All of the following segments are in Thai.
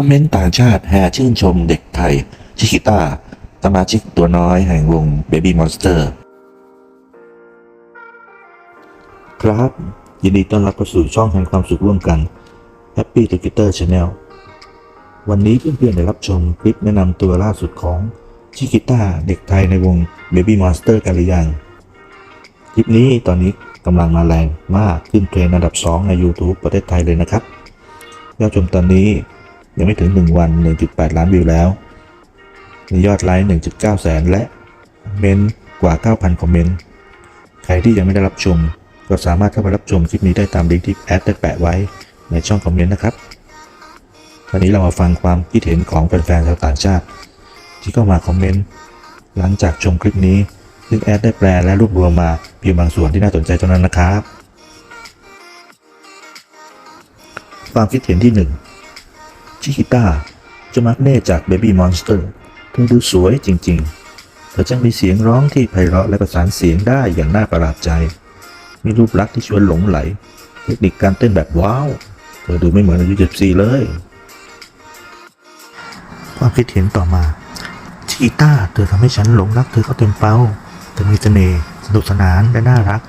คอมเมนต์ต่างชาติแห่ชื่นชมเด็กไทย ชิคิต้า สมาชิกตัวน้อยแห่งวง Baby Monster ครับ ยินดีต้อนรับเข้าสู่ช่องแห่งความสุขร่วมกัน Happy Together Channel วันนี้เพื่อนๆได้รับชมคลิปแนะนำตัวล่าสุดของชิคิต้าเด็กไทยในวง Baby Monster กันหรือยังคลิปนี้ตอนนี้กำลังมาแรงมากขึ้นเทรนด์อันดับ 2 ใน YouTube ประเทศไทยเลยนะครับยอดชมตอนนี้ ยังไม่ถึง 1 วัน 1.8 ล้านวิวแล้วมียอดไลค์ 1.9 แสน และเมนกว่า 9,000 คอมเมนต์ ใครที่ยังไม่ได้รับชม ก็สามารถเข้าไปรับชมคลิปนี้ได้ตามลิงก์ที่แอดได้แปะไว้ในช่องคอมเมนต์นะครับวันนี้เรามาฟังความคิดเห็นของแฟนๆชาวต่างชาติ ที่เข้ามาคอมเมนต์หลังจากชมคลิปนี้ ซึ่งแอดได้แปลและรวบรวมมาเพียงบางส่วนที่น่าสนใจเท่านั้นนะครับ ความคิดเห็นที่หนึ่ง ชิคิต้าจะมักเน่จาก Baby Monster เธอดูสวยจริงๆเธอช่างมีเสียงร้องที่ไพเราะและประสานเสียงได้อย่างน่าประหลาดใจ มีรูปลักษณ์ที่ชวนหลงไหล เทคนิคการเต้นแบบว้าว เธอดูไม่เหมือนอายุ14 เลย ความคิดเห็นต่อมาชิคิต้าเธอทำให้ฉันหลงรักเธอเข้าเต็มเป้าเธอมีเสน่ห์สนุกสนานและน่ารัก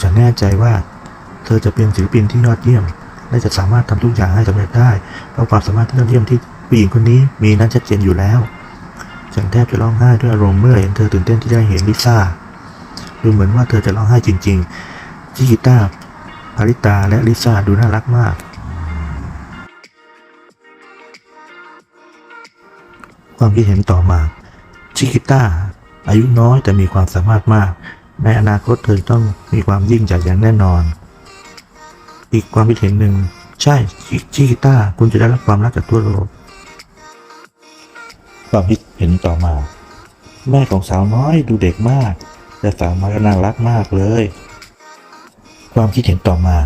ฉันแน่ใจว่า เธอจะเป็นศิลปินที่ยอดเยี่ยม และจะสามารถทำทุกอย่างให้สำเร็จได้ เพราะความสามารถที่ยอดเยี่ยมที่ผู้หญิงคนนี้มีนั้นชัดเจนอยู่แล้วฉันแทบจะร้องไห้ด้วยอารมณ์เมื่อเห็นเธอตื่นเต้นที่ได้เห็นลิซ่าดูเหมือนว่าเธอจะร้องไห้จริงๆชิกิต้าพาริตาและลิซ่าดูน่ารักมาก ความคิดเห็นต่อมาชิกิต้าอายุน้อยแต่มีความสามารถมาก ในอนาคตเธอต้องมีความยิ่งใหญ่อย่างแน่นอน อีกความคิดเห็นหนึ่ง ใช่ชิกิต้าคุณจะได้รับความรักจากทั่วโลก ความคิดเห็นต่อมา แม่ของสาวน้อยดูเด็กมาก แต่สาวน้อยก็น่ารักมากเลย ความคิดเห็นต่อมา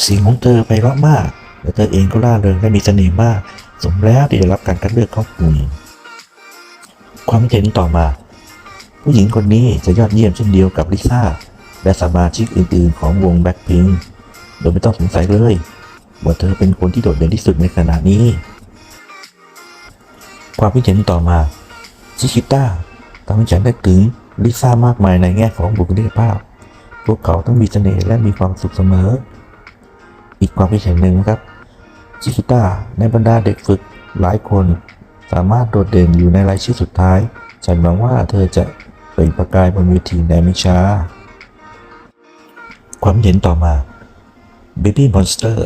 เสียงของเธอไพเราะมาก และเธอเองก็ร่าเริงและมีเสน่ห์มาก สมแล้วที่ได้รับการคัดเลือกเข้ากลุ่มความคิดเห็นต่อมา ผู้หญิงคนนี้จะยอดเยี่ยมเช่นเดียวกับลิซ่า และสมาชิกอื่นๆ ของวงแบ็คพิงค์ โดยไม่ต้องสงสัยเลยว่าเธอเป็นคนที่โดดเด่นที่สุดในขณะนี้ ความคิดเห็นต่อมาชิคิต้าทำให้ฉันได้ถึงลิซ่ามากมายในแง่ของบุคลิกภาพ พวกเขาต้องมีเสน่ห์และมีความสุขเสมอ อีกความคิดเห็นหนึ่งนะครับชิคิต้าในบรรดาเด็กฝึกหลายคน สามารถโดดเด่นอยู่ในรายชื่อสุดท้าย ฉันหวังว่าเธอจะเปล่งประกายบนเวทีในไม่ช้า ความเห็นต่อมา Baby Monster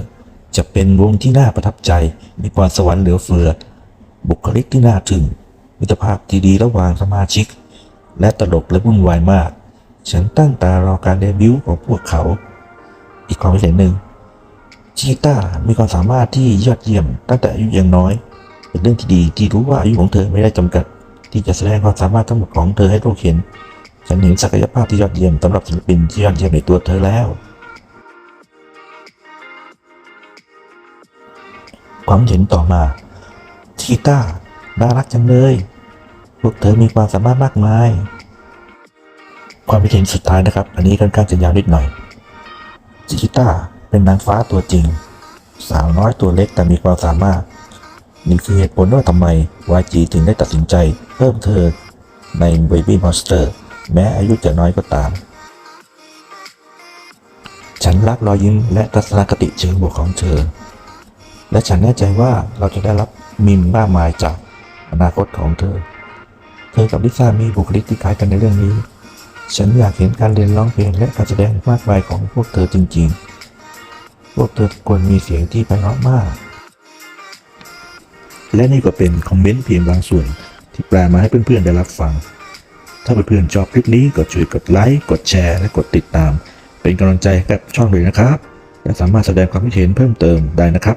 จะเป็นวงที่น่าประทับใจ มีความสวรรค์เหลือเฟือ บุคลิกที่น่าถึง มิตรภาพที่ดีระหว่างสมาชิก และตลกและวุ่นวายมาก ฉันตั้งตารอการเดบิวต์ของพวกเขา อีกความเห็นหนึ่งชีต้ามีความสามารถที่ยอดเยี่ยมตั้งแต่อายุยังน้อย เป็นเรื่องที่ดีที่รู้ว่าอายุของเธอไม่ได้จำกัด ที่จะแสดงความสามารถทั้งหมดของเธอให้โลกเห็น ฉันเห็นศักยภาพที่ยอดเยี่ยมสำหรับศิลปินที่ยอดเยี่ยมในตัวเธอแล้ว ความเห็นต่อมา ชีต้า น่ารักจังเลย พวกเธอมีความสามารถมากมาย ความคิดเห็นสุดท้ายนะครับ อันนี้ค่อนข้างจะยาวนิดหน่อยชิต้า เป็นนางฟ้าตัวจริง สาวน้อยตัวเล็กแต่มีความสามารถ นี่คือเหตุผลว่าทำไม YG ถึงได้ตัดสินใจ เพิ่มเธอใน Baby Monster แม้อายุจะน้อยก็ตามฉันรักรอยยิ้มและทัศนคติเชิงบวกของเธอ และฉันแน่ใจว่าเราจะได้รับมิมมากมายจากอนาคตของเธอ เธอกับลิซ่ามีบุคลิกที่คล้ายกันในเรื่องนี้ ฉันอยากเห็นการเรียนร้องเพลงและการแสดงมากมายของพวกเธอจริง ๆ พวกเธอทุกคนมีเสียงที่ไพเราะมาก และนี่ก็เป็นคอมเมนต์เพียงบางส่วน ที่แปลมาให้เพื่อนๆได้รับฟัง ถ้าเพื่อนๆชอบคลิปนี้ก็ช่วยกดไลค์กดแชร์และกดติดตาม เป็นกำลังใจให้กับช่องเลยนะครับ และสามารถแสดงความคิดเห็นเพิ่มเติมได้นะครับ